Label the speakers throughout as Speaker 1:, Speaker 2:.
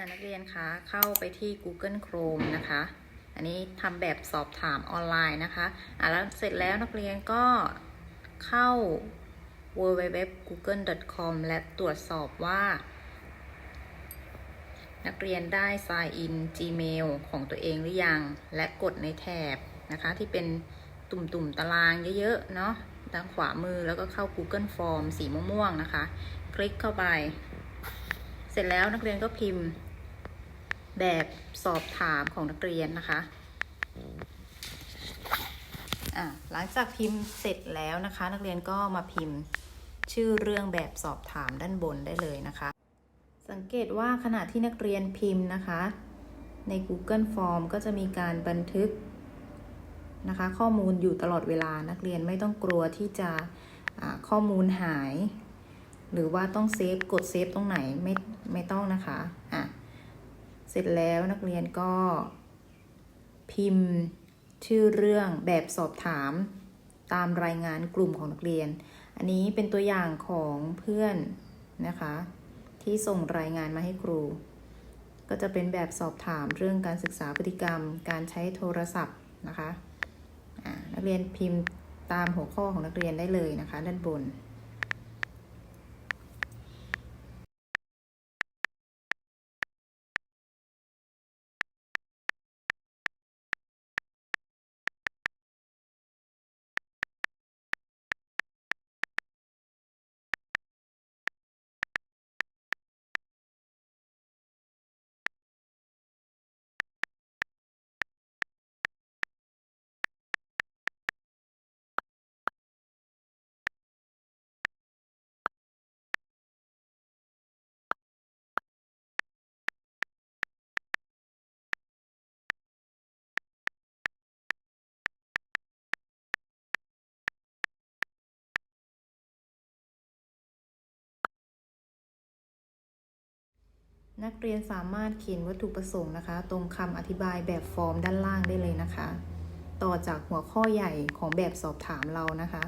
Speaker 1: อ่านักเรียนคะเข้าไปที่ Google Chrome นะคะ อันนี้ทำแบบสอบถามออนไลน์นะคะอ่าแล้วเสร็จแล้วนักเรียนก็เข้า www.google.com และตรวจสอบว่า นักเรียนได้ sign in Gmail ของตัวเองหรือยัง และกดในแถบนะคะ ที่เป็นตุ่มๆตารางเยอะๆเนาะทางขวามือแล้วก็เข้า Google Form สีม่วงๆนะคะ คลิกเข้าไป เสร็จแล้วนักเรียนก็พิมพ์ แบบสอบถามของนักเรียนนะคะหลังจากพิมพ์เสร็จแล้วนะคะ นักเรียนก็มาพิมพ์ชื่อเรื่องแบบสอบถามด้านบนได้เลยนะคะ สังเกตว่าขณะที่นักเรียนพิมพ์นะคะ ใน Google Form ก็จะมีการบันทึกนะคะ ข้อมูลอยู่ตลอดเวลานักเรียนไม่ต้องกลัวที่จะข้อมูลหาย หรือว่าต้องเซฟกดเซฟตรงไหนไม่ไม่ต้องนะคะอะ เสร็จแล้วนักเรียนก็ พิมพ์ชื่อเรื่องแบบสอบถามตามรายงานกลุ่มของนักเรียน อันนี้เป็นตัวอย่างของเพื่อนนะคะ ที่ส่งรายงานมาให้ครู ก็จะเป็นแบบสอบถามเรื่องการศึกษาพฤติกรรม การใช้โทรศัพท์นะคะ นักเรียนพิมพ์ตามหัวข้อของนักเรียนได้เลยนะคะ ด้านบน นักเรียนสามารถเขียนวัตถุประสงค์นะคะ ตรงคำอธิบายแบบฟอร์มด้านล่างได้เลยนะคะ ต่อจากหัวข้อใหญ่ของแบบสอบถามเรานะคะ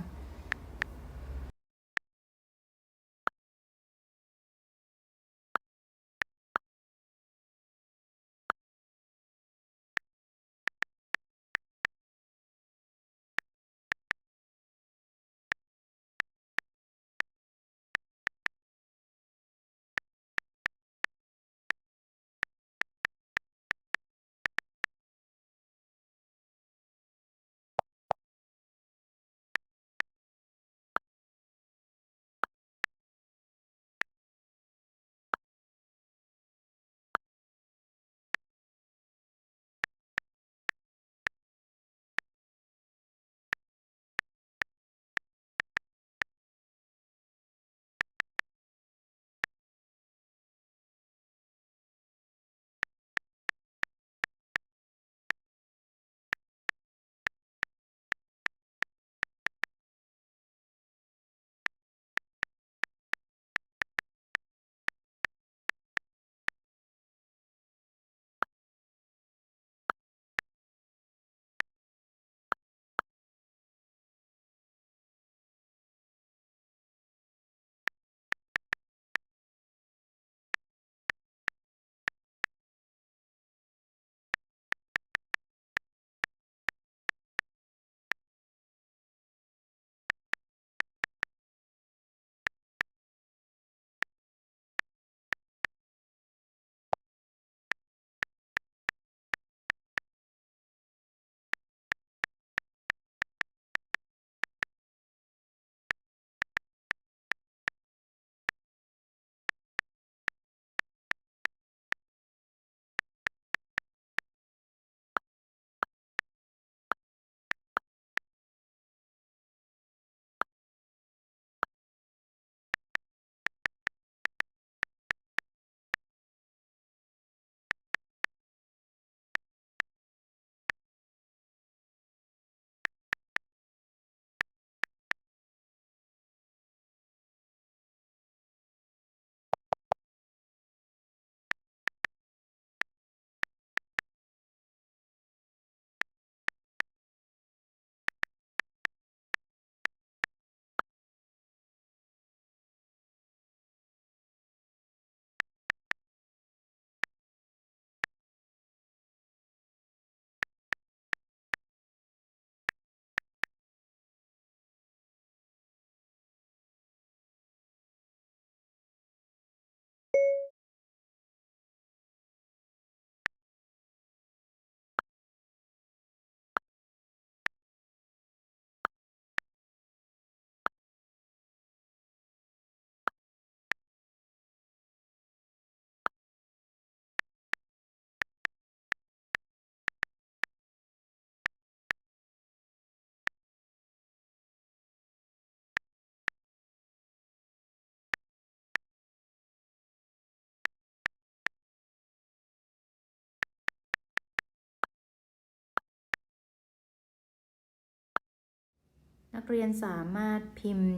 Speaker 1: นักเรียนสามารถพิมพ์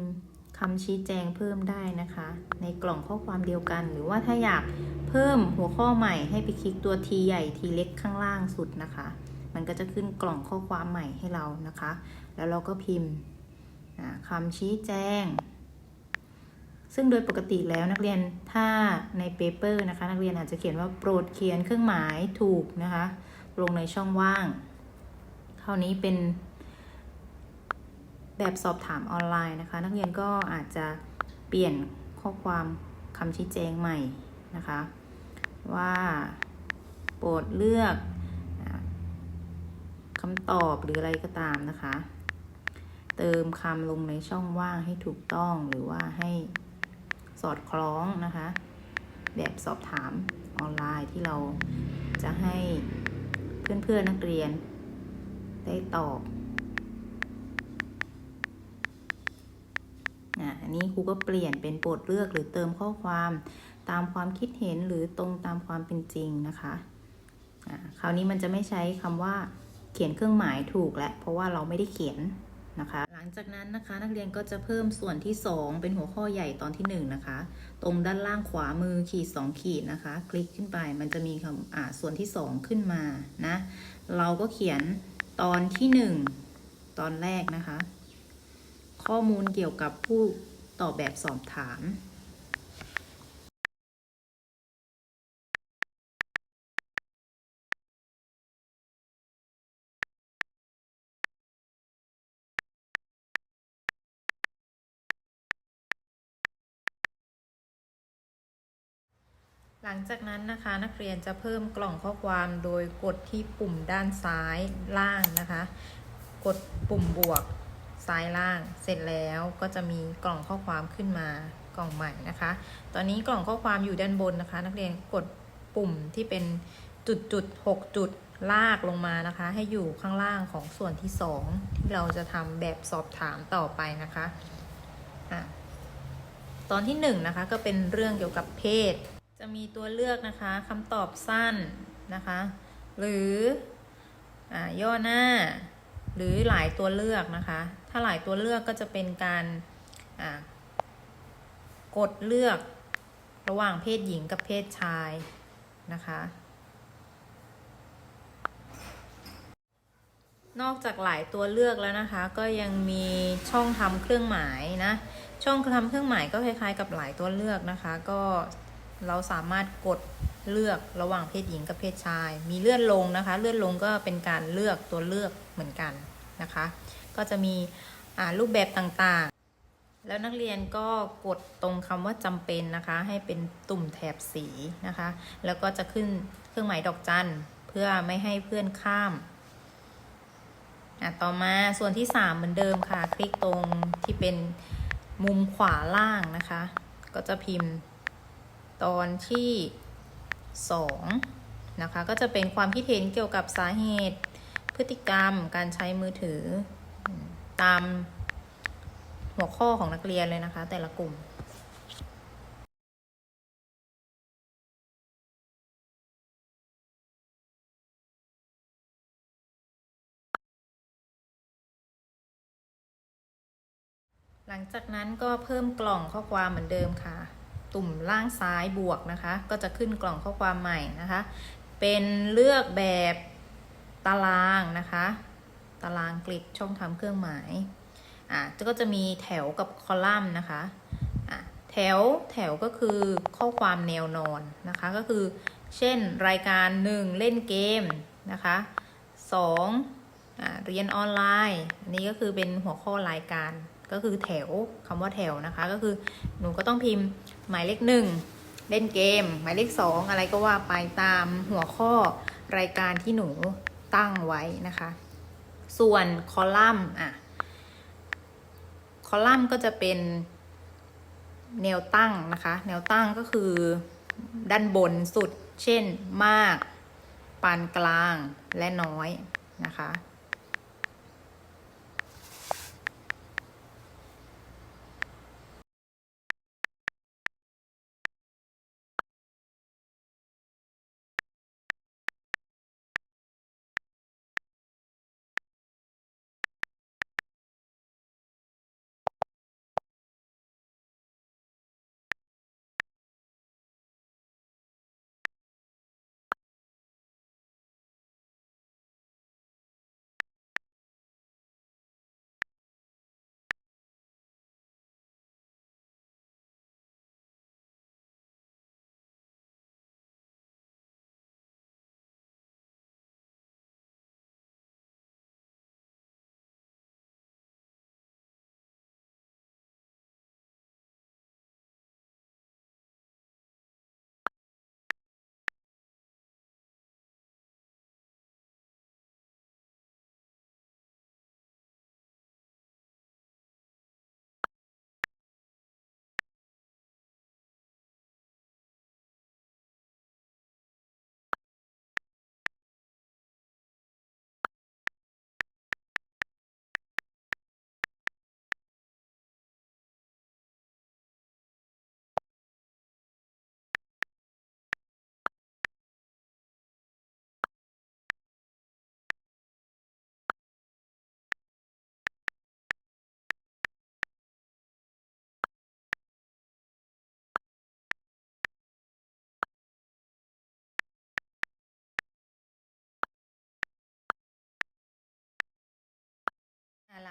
Speaker 1: คำชี้แจงเพิ่มได้นะคะ ในกล่องข้อความเดียวกัน หรือว่าถ้าอยากเพิ่มหัวข้อใหม่ให้ไปคลิกตัวทีใหญ่ทีเล็กข้างล่างสุดนะคะ มันก็จะขึ้นกล่องข้อความใหม่ให้เรานะคะ แล้วเราก็พิมพ์คำชี้แจง ซึ่งโดยปกติแล้วนักเรียนถ้าในเปเปอร์นะคะ นักเรียนอาจจะเขียนว่าโปรดเขียนเครื่องหมายถูกนะคะ ลงในช่องว่าง คราวนี้เป็น แบบสอบถามออนไลน์นะคะ นักเรียนก็อาจจะเปลี่ยนข้อความคำชี้แจงใหม่นะคะ ว่าโปรดเลือกอ่าคำตอบหรืออะไรก็ตามนะคะ เติมคำลงในช่องว่างให้ถูกต้องหรือว่าให้สอดคล้องนะคะ แบบสอบถามออนไลน์ที่เราจะให้เพื่อนๆนักเรียนได้ตอบ อะอันนี้ครูก็เปลี่ยนเป็นโปรดเลือกหรือเติมข้อความตามความคิดเห็นหรือตรงตามความเป็นจริงนะคะะคราวนี้มันจะไม่ใช้คำว่าเขียนเครื่องหมายถูกแล้วเพราะว่าเราไม่ได้เขียนนะคะ หลังจากนั้นนะคะนักเรียนก็จะเพิ่มส่วนที่ 2 เป็นหัวข้อใหญ่ตอนที่ 1 นะคะ ตรงด้านล่างขวามือขีด 2 ขีดนะคะ คลิกขึ้นไปมันจะมีคำอ่าส่วนที่ 2 ขึ้นมานะ เราก็เขียนตอนที่ 1 ตอนแรกนะคะ ข้อมูลเกี่ยวกับผู้ตอบแบบสอบถาม หลังจากนั้นนะคะนักเรียนจะเพิ่มกล่องข้อความโดยกดที่ปุ่มด้านซ้ายล่างนะคะ กดปุ่มบวก ซ้ายล่างเสร็จแล้วก็จะมีกล่องข้อความขึ้นมากล่องใหม่นะคะ ตอนนี้กล่องข้อความอยู่ด้านบนนะคะ นักเรียนกดปุ่มที่เป็นจุดจุดหกจุดลากลงมานะคะ ให้อยู่ข้างล่างของส่วนที่สองที่เราจะทำแบบสอบถามต่อไปนะคะอะตอนที่หนึ่งนะคะก็เป็นเรื่องเกี่ยวกับเพศ จะมีตัวเลือกนะคะคำตอบสั้นนะคะ หรืออย่อหน้า หรือหลายตัวเลือกนะคะ ถ้าหลายตัวเลือกก็จะเป็นการกดเลือกระหว่างเพศหญิงกับเพศชายนะคะ นอกจากหลายตัวเลือกแล้วนะคะ ก็ยังมีช่องทำเครื่องหมายนะ ช่องทำเครื่องหมายก็คล้ายๆ กับหลายตัวเลือกนะคะ ก็เราสามารถกด เลือกระหว่างเพศหญิงกับเพศชาย มีเลื่อนลงนะคะ เลื่อนลงก็เป็นการเลือกตัวเลือกเหมือนกันนะคะ ก็จะมีรูปแบบต่างๆ แล้วนักเรียนก็กดตรงคำว่าจำเป็นนะคะ ให้เป็นตุ่มแถบสีนะคะ แล้วก็จะขึ้นเครื่องหมายดอกจันเพื่อไม่ให้เพื่อนข้ามต่อมาส่วนที่ 3 เหมือนเดิมค่ะ คลิกตรงที่เป็นมุมขวาล่างนะคะ ก็จะพิมพ์ตอนที่ 2นะคะก็จะเป็นความคิดเห็นเกี่ยวกับสาเหตุ พฤติกรรม การใช้มือถือ ตามหัวข้อของนักเรียนเลยนะคะ แต่ละกลุ่มหลังจากนั้นก็เพิ่มกล่องข้อความเหมือนเดิมค่ะ ตุ่มล่างซ้ายบวกนะคะ ก็จะขึ้นกล่องข้อความใหม่นะคะ เป็นเลือกแบบตารางนะคะ ตารางกริดช่องทำเครื่องหมายอะก็จะมีแถวกับคอลัมน์นะคะอะแถวแถวก็คือข้อความแนวนอนนะคะ ก็คือ เช่นรายการ 1 เล่นเกมนะคะ2อะเรียนออนไลน์อันนี้ก็คือเป็นหัวข้อรายการก็คือแถวคำว่าแถวนะคะ ก็คือหนูก็ต้องพิมพ์ หมายเลขหนึ่งเล่นเกม หมายเลขสองอะไรก็ว่าไปตามหัวข้อรายการที่หนูตั้งไว้นะคะ ส่วนคอลัมน์อะคอลัมน์ก็จะเป็นแนวตั้งนะคะ แนวตั้งก็คือด้านบนสุด เช่นมาก ปานกลางและน้อยนะคะ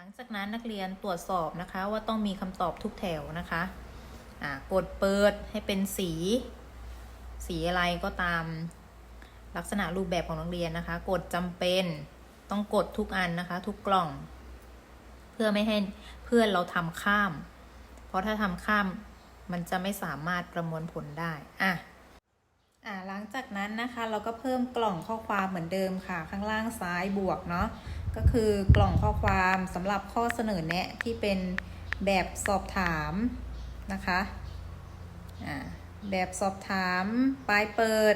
Speaker 1: ลังจากนั้นนักเรียนตรวจสอบนะคะว่าต้องมีคำตอบทุกแถวนะคะอ่ากดเปิดให้เป็นสี สีอะไรก็ตามลักษณะรูปแบบของนักเรียนนะคะ กดจำเป็นต้องกดทุกอันนะคะ ทุกกล่อง เพื่อไม่ให้เพื่อนเราทำข้าม เพราะถ้าทำข้ามมันจะไม่สามารถประมวลผลได้อะอ่าหลังจากนั้นนะคะ เราก็เพิ่มกล่องข้อความเหมือนเดิมค่ะ ข้างล่างซ้ายบวกเนาะ ก็คือกล่องข้อความสำหรับข้อเสนอแนะที่เป็นแบบสอบถามนะคะแบบสอบถามปลายเปิด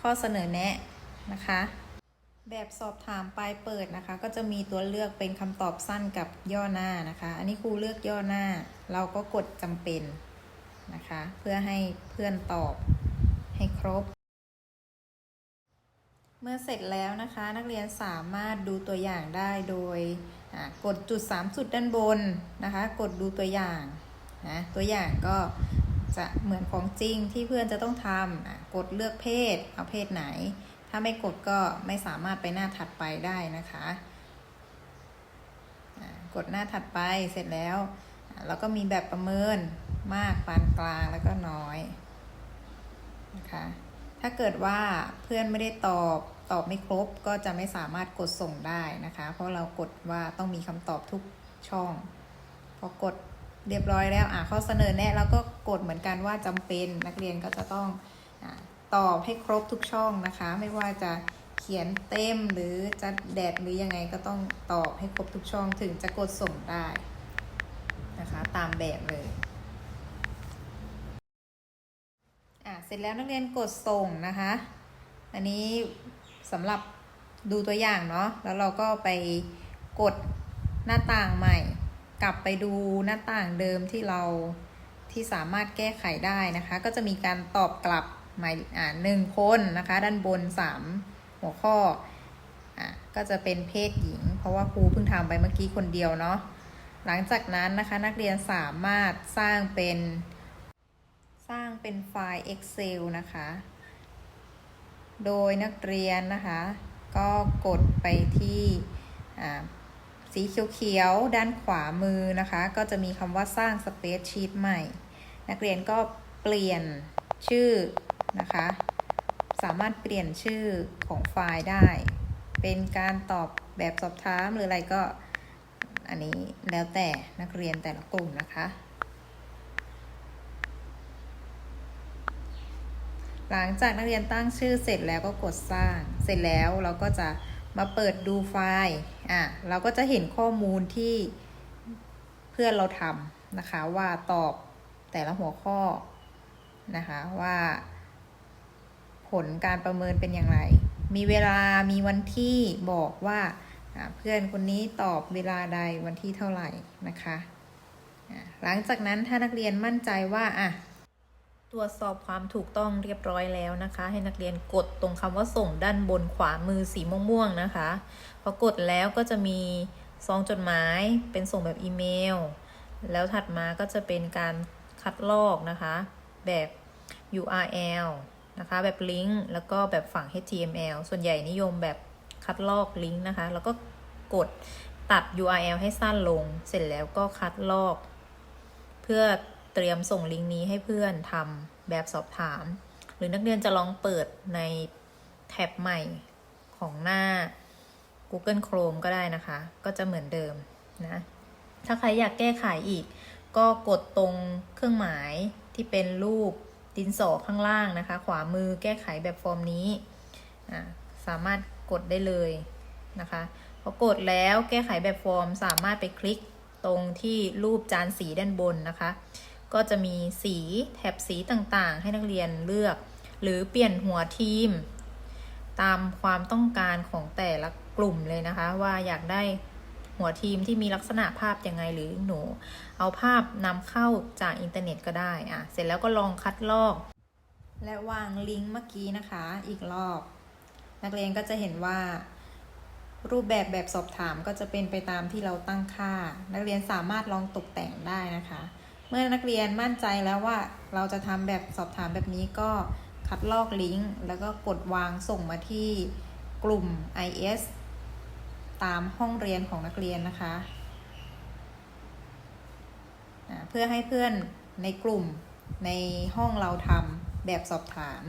Speaker 1: ข้อเสนอแนะนะคะ แบบสอบถามปลายเปิดนะคะ ก็จะมีตัวเลือกเป็นคำตอบสั้นกับย่อหน้านะคะ อันนี้ครูเลือกย่อหน้า เราก็กดจำเป็นนะคะ เพื่อให้เพื่อนตอบให้ครบ เมื่อเสร็จแล้วนะคะนักเรียนสามารถดูตัวอย่างได้โดยกดจุด 3 จุดด้านบนนะคะ กดดูตัวอย่างนะตัวอย่างก็จะเหมือนของจริงที่เพื่อนจะต้องทำกดเลือกเพศเอาเพศไหน ถ้าไม่กดก็ไม่สามารถไปหน้าถัดไปได้นะคะกดหน้าถัดไปเสร็จแล้วแล้วก็มีแบบประเมินมากปานกลางแล้วก็น้อยนะคะ ถ้าเกิดว่าเพื่อนไม่ได้ตอบตอบไม่ครบก็จะไม่สามารถกดส่งได้นะคะ เพราะเรากดว่าต้องมีคำตอบทุกช่อง พอกดเรียบร้อยแล้วอะข้อเสนอแนะแล้วก็กดเหมือนกันว่าจำเป็นนักเรียนก็จะต้องอตอบให้ครบทุกช่องนะคะ ไม่ว่าจะเขียนเต็มหรือจะแดดหรือยังไงก็ต้องตอบให้ครบทุกช่องถึงจะกดส่งได้นะคะ ตามแบบเลย อะเสร็จแล้วนักเรียนกดส่งนะคะ อันนี้สำหรับดูตัวอย่างเนาะแล้วเราก็ไปกดหน้าต่างใหม่ กลับไปดูหน้าต่างเดิมที่เราที่สามารถแก้ไขได้นะคะ ก็จะมีการตอบกลับหมายอ่าหนึ่งคนนะคะ ด้านบนสามหัวข้ออะก็จะเป็นเพศหญิง เพราะว่าครูเพิ่งทำไปเมื่อกี้คนเดียวเนาะหลังจากนั้นนะคะนักเรียนสามารถสร้างเป็น สร้างเป็นไฟล์ Excel นะคะ โดยนักเรียนนะคะ ก็กดไปที่สีเขียวๆด้านขวามือนะคะ ก็จะมีคำว่าสร้าง Spreadsheet ใหม่ นักเรียนก็เปลี่ยนชื่อนะคะ สามารถเปลี่ยนชื่อของไฟล์ได้ เป็นการตอบแบบสอบถามหรืออะไรก็อันนี้แล้วแต่นักเรียนแต่ละกลุ่มนะคะ หลังจากนักเรียนตั้งชื่อเสร็จแล้วก็กดสร้าง เสร็จแล้วเราก็จะมาเปิดดูไฟล์ อะ เราก็จะเห็นข้อมูลที่เพื่อนเราทำนะคะ ว่าตอบแต่ละหัวข้อนะคะว่า ผลการประเมินเป็นอย่างไร มีเวลา มีวันที่บอกว่าเพื่อนคนนี้ตอบเวลาใดวันที่เท่าไหร่นะคะ หลังจากนั้นถ้านักเรียนมั่นใจว่าอะ ตรวจสอบความถูกต้องเรียบร้อยแล้วนะคะ ให้นักเรียนกดตรงคำว่าส่งด้านบนขวามือสีม่วงๆนะคะพอกดแล้วก็จะมีซองจดหมายเป็นส่งแบบอีเมล แล้วถัดมาก็จะเป็นการคัดลอกนะคะ แบบ URL นะคะ แบบลิงก์แล้วก็แบบฝั่ง HTML ส่วนใหญ่นิยมแบบคัดลอกลิงก์นะคะ แล้วก็กดตัด URL ให้สั้นลง เสร็จแล้วก็คัดลอก เพื่อ ตรียมส่งลิงก์นี้ให้เพื่อนทำแบบสอบถาม หรือนักเรียนจะลองเปิดในแท็บใหม่ของหน้า Google Chrome ก็ได้นะคะ ก็จะเหมือนเดิมนะ ถ้าใครอยากแก้ไขอีก ก็กดตรงเครื่องหมายที่เป็นรูปดินสอข้างล่างนะคะ ขวามือแก้ไขแบบฟอร์มนี้ สามารถกดได้เลยนะคะพอกดแล้วแก้ไขแบบฟอร์มสามารถไปคลิกตรงที่รูปจานสีด้านบนนะคะ ก็จะมีสีแถบสีต่างๆ ให้นักเรียนเลือก หรือเปลี่ยนหัวทีม ตามความต้องการของแต่ละกลุ่มเลยนะคะ ว่าอยากได้หัวทีมที่มีลักษณะภาพยังไงหรือหนู เอาภาพนำเข้าจากอินเทอร์เน็ตก็ได้อะเสร็จแล้วก็ลองคัดลอก และวางลิงก์เมื่อกี้นะคะ อีกรอบ นักเรียนก็จะเห็นว่ารูปแบบแบบสอบถามก็จะเป็นไปตามที่เราตั้งค่า นักเรียนสามารถลองตกแต่งได้นะคะ เมื่อนักเรียนมั่นใจแล้วว่าเราจะทำแบบสอบถามแบบนี้ก็คัดลอกลิงก์ แล้วก็กดวางส่งมาที่กลุ่ม IS ตามห้องเรียนของนักเรียนนะคะ เพื่อให้เพื่อนในกลุ่มในห้องเราทำแบบสอบถาม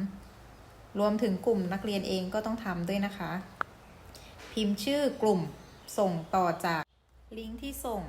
Speaker 1: รวมถึงกลุ่มนักเรียนเองก็ต้องทำด้วยนะคะ พิมพ์ชื่อกลุ่มส่งต่อจากลิงก์ที่ส่ง